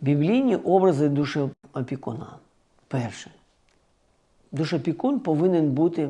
Біблійні образи душеопікуна. Перше. Душопікун повинен бути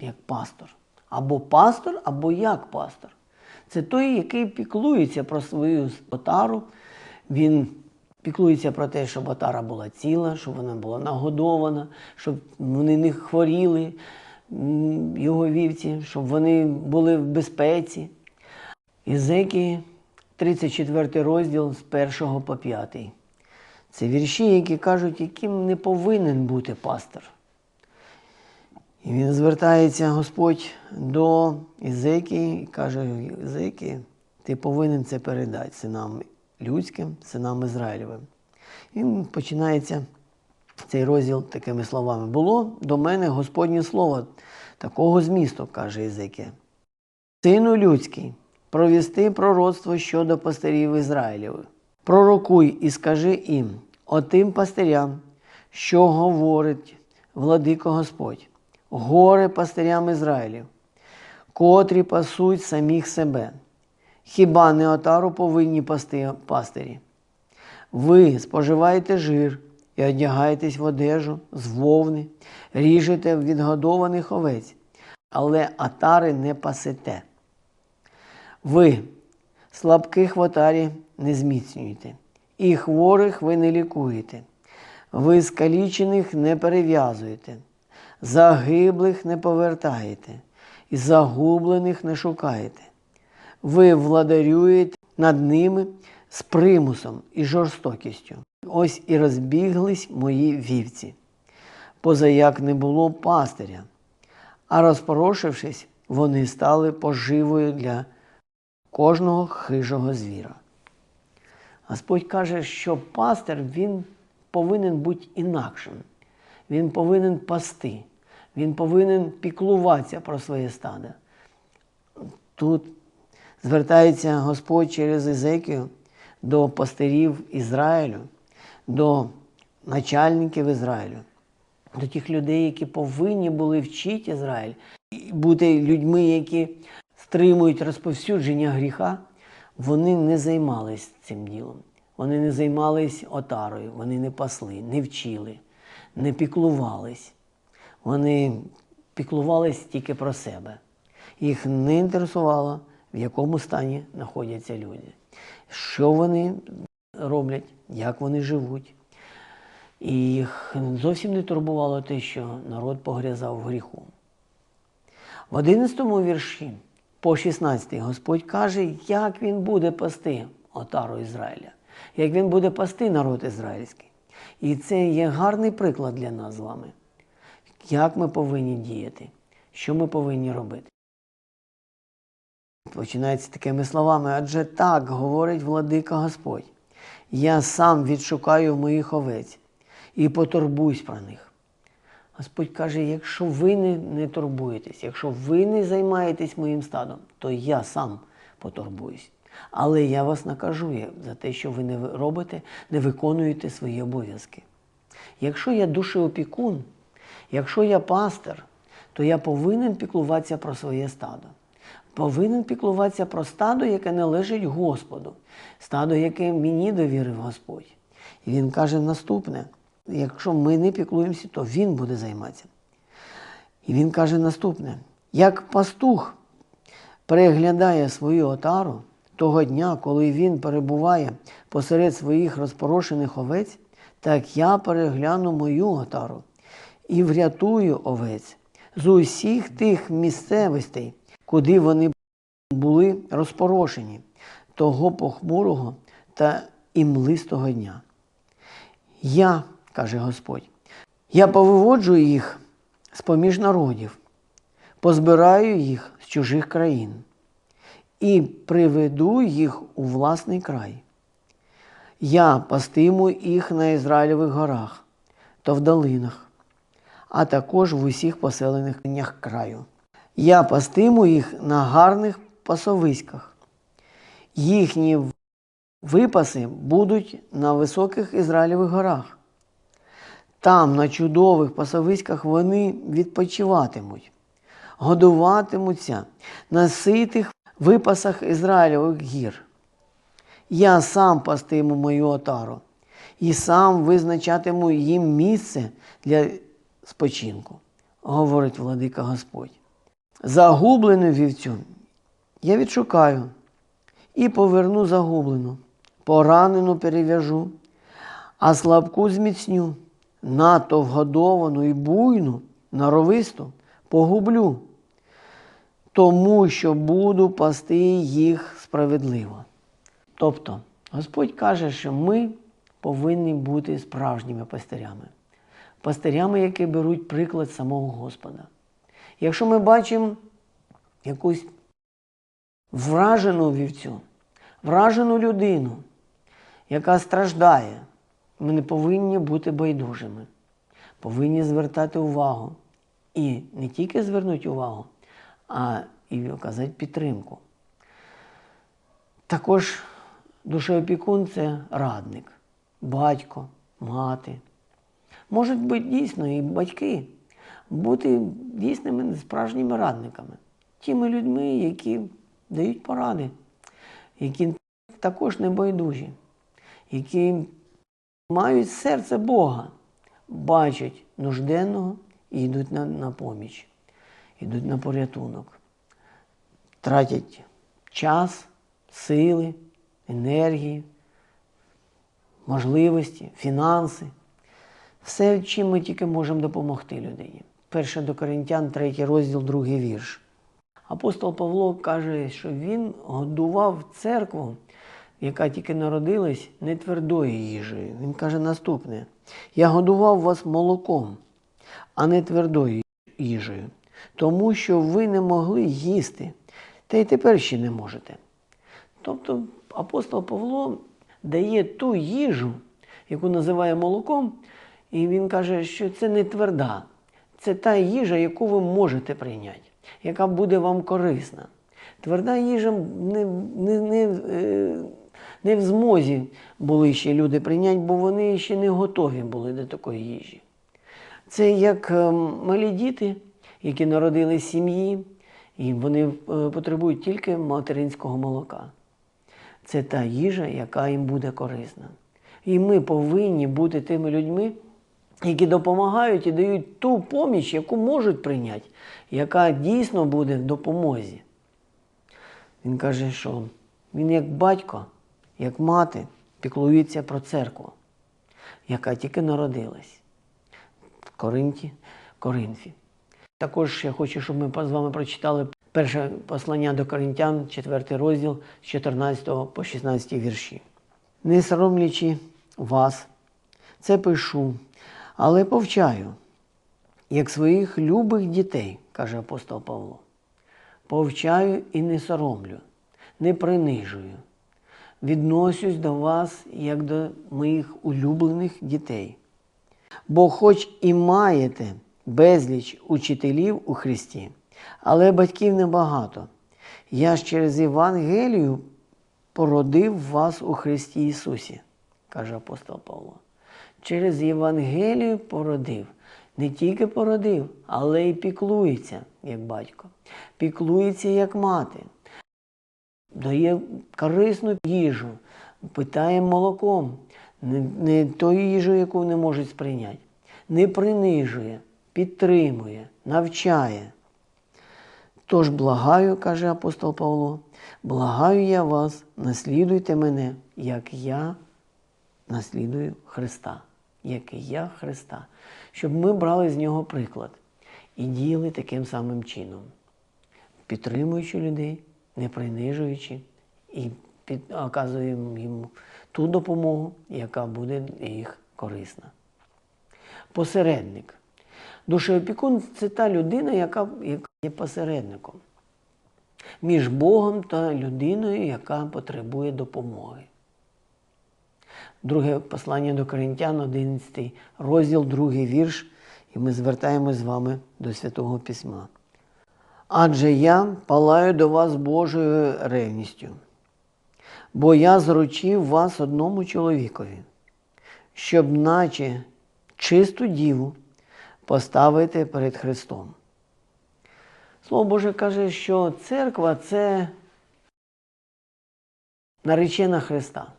як пастор. Або пастор, або як пастор. Це той, який піклується про свою отару. Він піклується про те, щоб отара була ціла, щоб вона була нагодована, щоб вони не хворіли, його вівці, щоб вони були в безпеці. Ізекі, 34 розділ з 1 по 5. Це вірші, які кажуть, яким не повинен бути пастор. І він звертається Господь до Ізекі і каже: Ізекі, ти повинен це передати синам людським, синам Ізраїлевим. І починається цей розділ такими словами. Було до мене Господнє слово такого змісту, каже Ізекія. Сину людський, провісти пророцтво щодо пастирів Ізраїлєвих. Пророкуй і скажи їм, отим пастирям, що говорить владико Господь, горе пастирям Ізраїлів, котрі пасуть самих себе. Хіба не отару повинні пасти пастирі? Ви споживаєте жир і одягаєтесь в одежу з вовни, ріжете відгодованих овець, але атари не пасете. Ви слабких в отарі не зміцнюєте, і хворих ви не лікуєте, ви скалічених не перев'язуєте, загиблих не повертаєте, і загублених не шукаєте. Ви владарюєте над ними з примусом і жорстокістю. Ось і розбіглись мої вівці, позаяк не було пастиря, а розпорошившись, вони стали поживою для кожного хижого звіра. Господь каже, що пастир він повинен бути інакшим. Він повинен пасти, він повинен піклуватися про своє стадо. Тут звертається Господь через Ізекію до пастирів Ізраїлю, до начальників Ізраїлю, до тих людей, які повинні були вчити Ізраїль, бути людьми, які стримують розповсюдження гріха, вони не займались цим ділом. Вони не займались отарою, вони не пасли, не вчили, не піклувались. Вони піклувались тільки про себе. Їх не інтересувало, в якому стані знаходяться люди, що вони роблять, як вони живуть. І їх зовсім не турбувало те, що народ погрязав в гріху. В 11 вірші по 16 Господь каже, як він буде пасти отару Ізраїля, як він буде пасти народ ізраїльський. І це є гарний приклад для нас з вами. Як ми повинні діяти, що ми повинні робити. Починається такими словами, адже так говорить владика Господь. Я сам відшукаю моїх овець і потурбуюсь про них. Господь каже: якщо ви не, не турбуєтесь, якщо ви не займаєтесь моїм стадом, то я сам потурбуюсь. Але я вас накажу за те, що ви не робите, не виконуєте свої обов'язки. Якщо я душеопікун, якщо я пастир, то я повинен піклуватися про своє стадо. Повинен піклуватися про стадо, яке належить Господу, стадо, яке мені довірив Господь. І він каже наступне: якщо ми не піклуємося, то Він буде займатися. І він каже наступне: як пастух переглядає свою отару того дня, коли він перебуває посеред своїх розпорошених овець, так я перегляну мою отару і врятую овець з усіх тих місцевостей, куди вони були розпорошені того похмурого та імлистого дня. Я, каже Господь, я повиводжу їх з поміж народів, позбираю їх з чужих країн і приведу їх у власний край. Я пастиму їх на Ізраїльових горах та в долинах, а також в усіх поселених днях краю. Я пастиму їх на гарних пасовиськах. Їхні випаси будуть на високих Ізраїльових горах. Там, на чудових пасовиськах, вони відпочиватимуть, годуватимуться на ситих випасах Ізраїльових гір. Я сам пастиму мою отару, і сам визначатиму їм місце для спочинку, говорить владика Господь. Загублену вівцю я відшукаю і поверну загублену, поранену перев'яжу, а слабку зміцню, надто вгодовану і буйну, наровисту погублю, тому що буду пасти їх справедливо. Тобто, Господь каже, що ми повинні бути справжніми пастирями, пастирями, які беруть приклад самого Господа. Якщо ми бачимо якусь вражену вівцю, вражену людину, яка страждає, ми не повинні бути байдужими, повинні звертати увагу. І не тільки звернути увагу, а і оказати підтримку. Також душеопікун це радник, батько, мати. Можуть бути дійсно і батьки, бути дійсними справжніми радниками, тими людьми, які дають поради, які також не байдужі, які мають серце Бога, бачать нужденного і йдуть на, на поміч, йдуть на порятунок, тратять час, сили, енергії, можливості, фінанси. Все, чим ми тільки можемо допомогти людині. Перше до Коринтян, третій розділ, другий вірш. Апостол Павло каже, що він годував церкву, яка тільки народилась, не твердою їжею. Він каже наступне: Я годував вас молоком, а не твердою їжею, тому що ви не могли їсти, та й тепер ще не можете. Тобто апостол Павло дає ту їжу, яку називає молоком, і він каже, що це не тверда, це та їжа, яку ви можете прийняти, яка буде вам корисна. Тверда їжа не, не, не, е, не в змозі були ще люди прийняти, бо вони ще не готові були до такої їжі. Це як е, малі діти, які народились сім'ї, і вони е, потребують тільки материнського молока. Це та їжа, яка їм буде корисна. І ми повинні бути тими людьми, які допомагають і дають ту поміч, яку можуть прийняти, яка дійсно буде в допомозі. Він каже, що він як батько, як мати піклується про церкву, яка тільки народилась в Коринті, Коринфі. Також я хочу, щоб ми з вами прочитали перше послання до Коринтян, 4 розділ з 14 по 16 вірші. Не соромлячи вас, це пишу, але повчаю, як своїх любих дітей, каже апостол Павло. Повчаю і не соромлю, не принижую. Відносюсь до вас як до моїх улюблених дітей. Бо, хоч і маєте безліч учителів у Христі, але батьків небагато. Я ж через Євангелію породив вас у Христі Ісусі, каже апостол Павло. Через Євангелію породив. Не тільки породив, але й піклується, як батько, піклується як мати, дає корисну їжу, питає молоком, не, не тою їжу, яку не можуть сприйняти, не принижує, підтримує, навчає. Тож благаю, каже апостол Павло, благаю я вас, наслідуйте мене, як я наслідую Христа, як і я Христа, щоб ми брали з нього приклад і діяли таким самим чином, підтримуючи людей, не принижуючи і оказуємо їм ту допомогу, яка буде їх корисна. Посередник. Душеопікун це та людина, яка, яка є посередником між Богом та людиною, яка потребує допомоги. Друге послання до Коринтян, 11 розділ, другий вірш, і ми звертаємось з вами до Святого Письма. Адже я палаю до вас Божою ревністю, бо я зручив вас одному чоловікові, щоб, наче чисту діву, поставити перед Христом. Слово Боже каже, що церква це наречена Христа.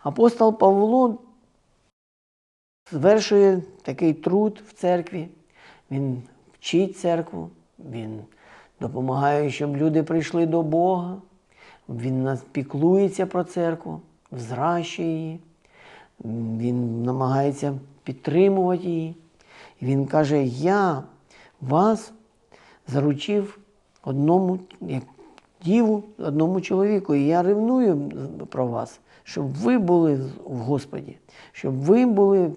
Апостол Павло звершує такий труд в церкві, він вчить церкву, він допомагає, щоб люди прийшли до Бога, він нас піклується про церкву, взращує її, він намагається підтримувати її. Він каже: Я вас заручив одному, як діву, одному чоловіку, і я ревную про вас, щоб ви були в Господі, щоб ви були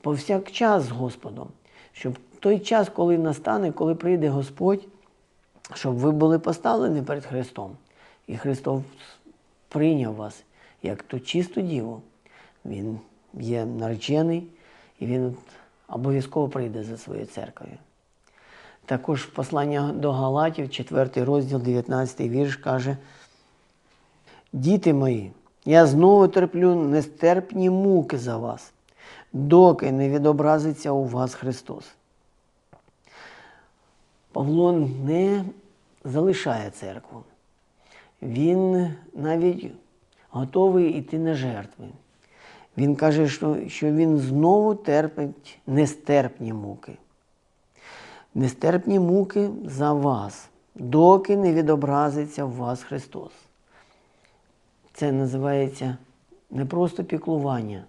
повсякчас з Господом, щоб той час, коли настане, коли прийде Господь, щоб ви були поставлені перед Христом. І Христос прийняв вас як ту чисту діву. Він є наречений, і він обов'язково прийде за своєю церквою. Також послання до Галатів, 4 розділ, 19 вірш каже: Діти мої, я знову терплю нестерпні муки за вас, доки не відобразиться у вас Христос. Павло не залишає церкву. Він навіть готовий йти на жертви. Він каже, що, він знову терпить нестерпні муки. Нестерпні муки за вас, доки не відобразиться в вас Христос. Це називається не просто піклування,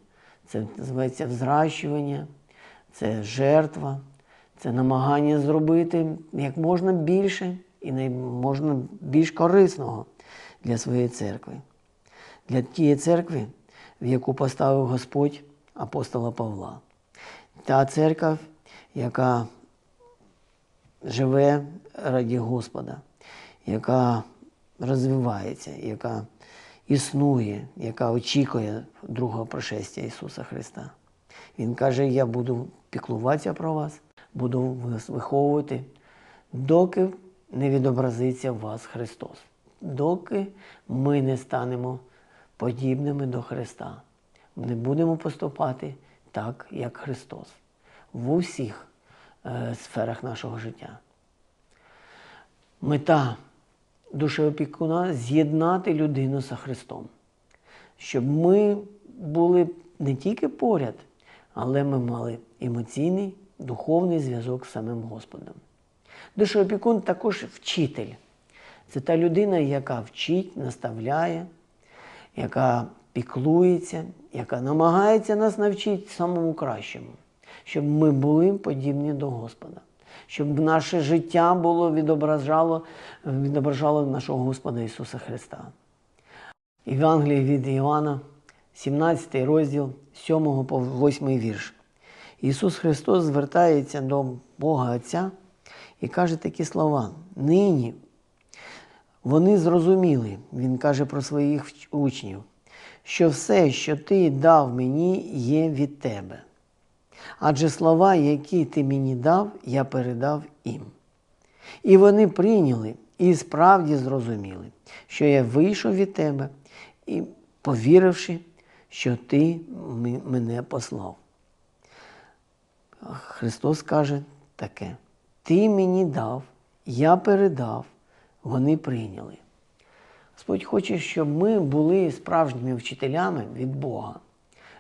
це називається взращування, це жертва, це намагання зробити як можна більше і можна більш корисного для своєї церкви. Для тієї церкви, в яку поставив Господь апостола Павла. Та церква, яка живе раді Господа, яка розвивається, яка існує, яка очікує другого пришестя Ісуса Христа. Він каже: Я буду піклуватися про вас, буду виховувати, доки не відобразиться в вас Христос, доки ми не станемо подібними до Христа. Не будемо поступати так, як Христос в усіх е, сферах нашого життя. Мета душеопікуна з'єднати людину з Христом, щоб ми були не тільки поряд, але ми мали емоційний, духовний зв'язок з самим Господом. Душеопікун також вчитель. Це та людина, яка вчить, наставляє, яка піклується, яка намагається нас навчити самому кращому, щоб ми були подібні до Господа, щоб наше життя було відображало, відображало нашого Господа Ісуса Христа. Євангеліє від Івана, 17 розділ 7 по 8 вірш. Ісус Христос звертається до Бога Отця і каже такі слова: нині вони зрозуміли, Він каже про своїх учнів, що все, що ти дав мені, є від тебе. Адже слова, які ти мені дав, я передав їм. І вони прийняли і справді зрозуміли, що я вийшов від тебе, і повіривши, що ти мене послав. Христос каже таке: Ти мені дав, я передав, вони прийняли. Господь хоче, щоб ми були справжніми вчителями від Бога,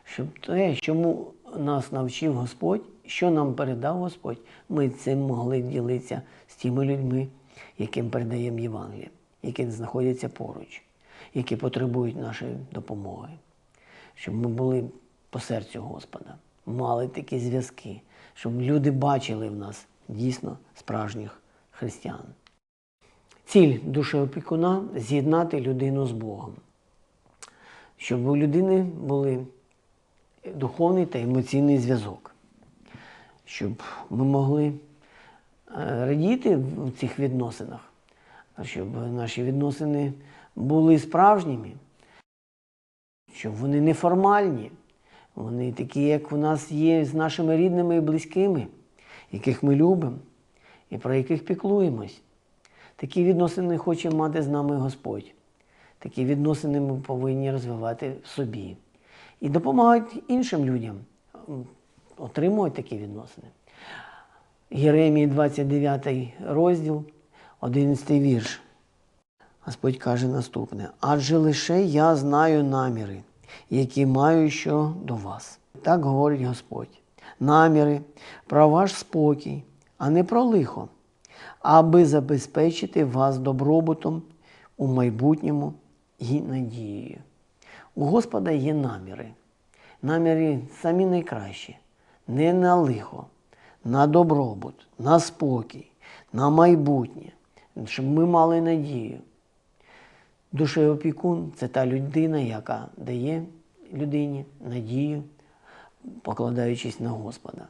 щоб те, чому нас навчив Господь, що нам передав Господь, ми цим могли ділитися з тими людьми, яким передаємо Євангеліє, які знаходяться поруч, які потребують нашої допомоги, щоб ми були по серцю Господа, мали такі зв'язки, щоб люди бачили в нас дійсно справжніх християн. Ціль душеопікуна з'єднати людину з Богом, щоб у людини були духовний та емоційний зв'язок, щоб ми могли е, радіти в цих відносинах, щоб наші відносини були справжніми, щоб вони неформальні, вони такі, як у нас є з нашими рідними і близькими, яких ми любимо і про яких піклуємось. Такі відносини хоче мати з нами Господь. Такі відносини ми повинні розвивати в собі. І допомагати іншим людям отримувати такі відносини. Єремії 29 розділ, 11 вірш. Господь каже наступне: адже лише я знаю наміри, які маю що до вас. Так говорить Господь. Наміри про ваш спокій, а не про лихо, аби забезпечити вас добробутом у майбутньому і надією. У Господа є наміри. Наміри самі найкращі. Не на лихо, на добробут, на спокій, на майбутнє, щоб ми мали надію. Душеопікун це та людина, яка дає людині надію, покладаючись на Господа,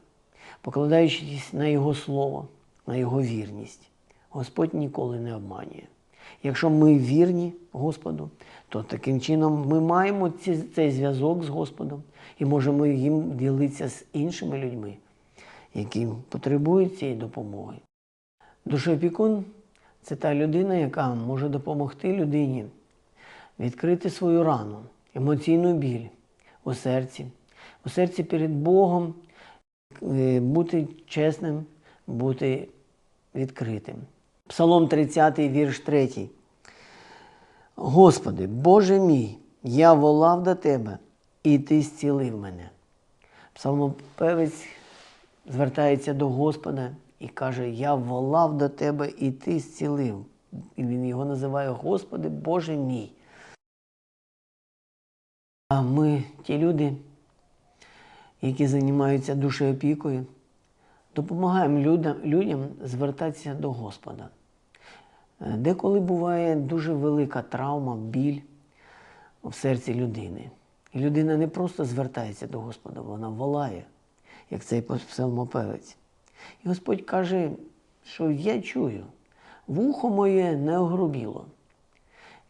покладаючись на Його слово, на Його вірність. Господь ніколи не обманює. Якщо ми вірні Господу, то таким чином ми маємо ці- цей зв'язок з Господом і можемо їм ділитися з іншими людьми, які потребують цієї допомоги. Душеопікун це та людина, яка може допомогти людині відкрити свою рану, емоційну біль у серці, у серці перед Богом, е, бути чесним, бути відкритим. Псалом 30, вірш 3. Господи, Боже мій, я волав до Тебе, і Ти зцілив мене. Псалмопевець звертається до Господа і каже: Я волав до Тебе, і Ти зцілив. І він його називає Господи, Боже мій. А ми, ті люди, які займаються душеопікою, допомагаємо людям, людям звертатися до Господа. Е, Деколи буває дуже велика травма, біль в серці людини. І людина не просто звертається до Господа, вона волає, як цей псалмопевець. І Господь каже, що я чую, вухо моє не огрубіло.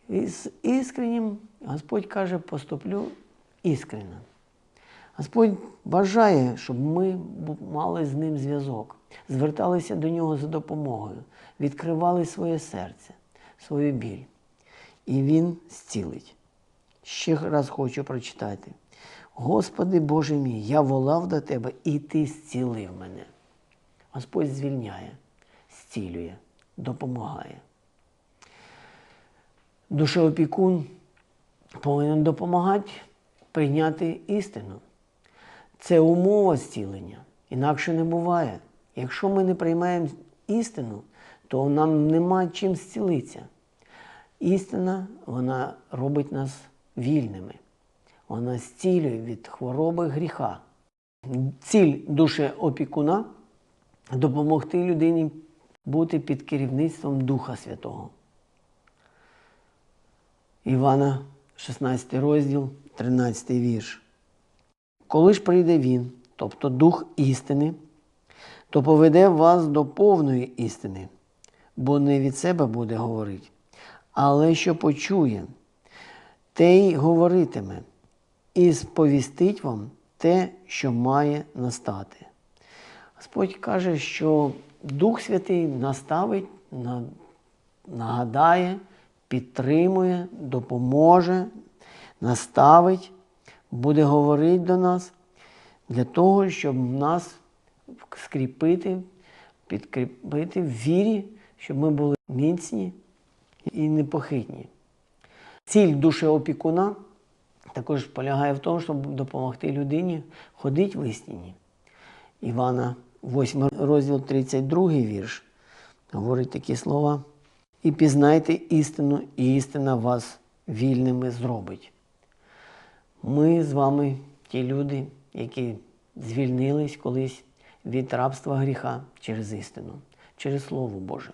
І з іскреннім Господь каже, поступлю іскренно. Господь бажає, щоб ми мали з ним зв'язок, зверталися до нього за допомогою, відкривали своє серце, свою біль. І Він зцілить. Ще раз хочу прочитати. Господи Боже мій, я волав до Тебе, і Ти зцілив мене. Господь звільняє, зцілює, допомагає. Душеопікун повинен допомагати прийняти істину. Це умова зцілення. Інакше не буває. Якщо ми не приймаємо істину, то нам нема чим зцілитися. Істина, вона робить нас вільними. Вона зцілює від хвороби гріха. Ціль душі опікуна допомогти людині бути під керівництвом Духа Святого. Івана, 16 розділ, 13 вірш. Коли ж прийде Він, тобто Дух істини, то поведе вас до повної істини, бо не від себе буде говорити, але що почує, те й говоритиме, і сповістить вам те, що має настати. Господь каже, що Дух Святий наставить, нагадає, підтримує, допоможе, наставить, буде говорити до нас для того, щоб нас скріпити, підкріпити в вірі, щоб ми були міцні і непохитні. Ціль душеопікуна також полягає в тому, щоб допомогти людині ходити в істині. Івана, 8 розділ 32 вірш, говорить такі слова. І пізнайте істину, і істина вас вільними зробить. Ми з вами ті люди, які звільнились колись від рабства гріха через істину, через Слово Боже.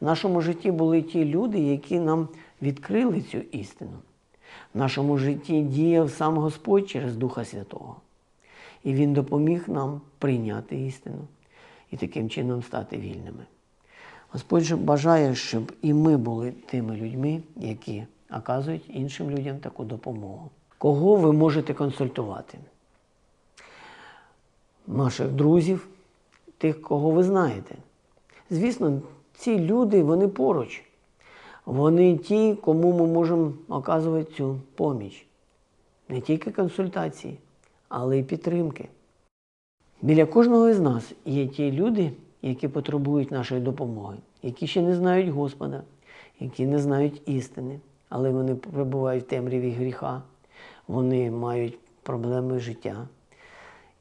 В нашому житті були ті люди, які нам відкрили цю істину. В нашому житті діяв сам Господь через Духа Святого. І Він допоміг нам прийняти істину і таким чином стати вільними. Господь бажає, щоб і ми були тими людьми, які оказують іншим людям таку допомогу. Кого ви можете консультувати? Наших друзів, тих, кого ви знаєте. Звісно, ці люди, вони поруч. Вони ті, кому ми можемо оказувати цю поміч. Не тільки консультації, але й підтримки. Біля кожного із нас є ті люди, які потребують нашої допомоги, які ще не знають Господа, які не знають істини, але вони перебувають в темряві гріха, вони мають проблеми життя,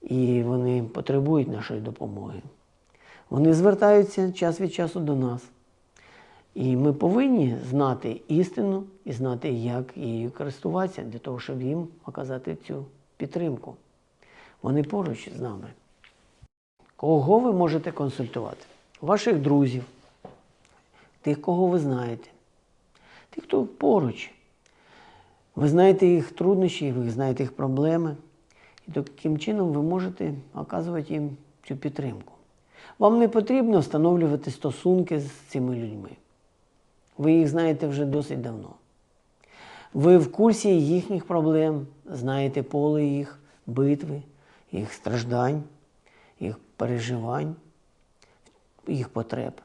і вони потребують нашої допомоги. Вони звертаються час від часу до нас. І ми повинні знати істину і знати, як її користуватися, для того, щоб їм оказати цю підтримку. Вони поруч з нами. Кого ви можете консультувати? Ваших друзів, тих, кого ви знаєте, тих, хто поруч. Ви знаєте їх труднощі, ви знаєте їх проблеми. І таким чином ви можете оказувати їм цю підтримку. Вам не потрібно встановлювати стосунки з цими людьми. Ви їх знаєте вже досить давно. Ви в курсі їхніх проблем, знаєте поле їх битви, їх страждань, їх переживань, їх потреб.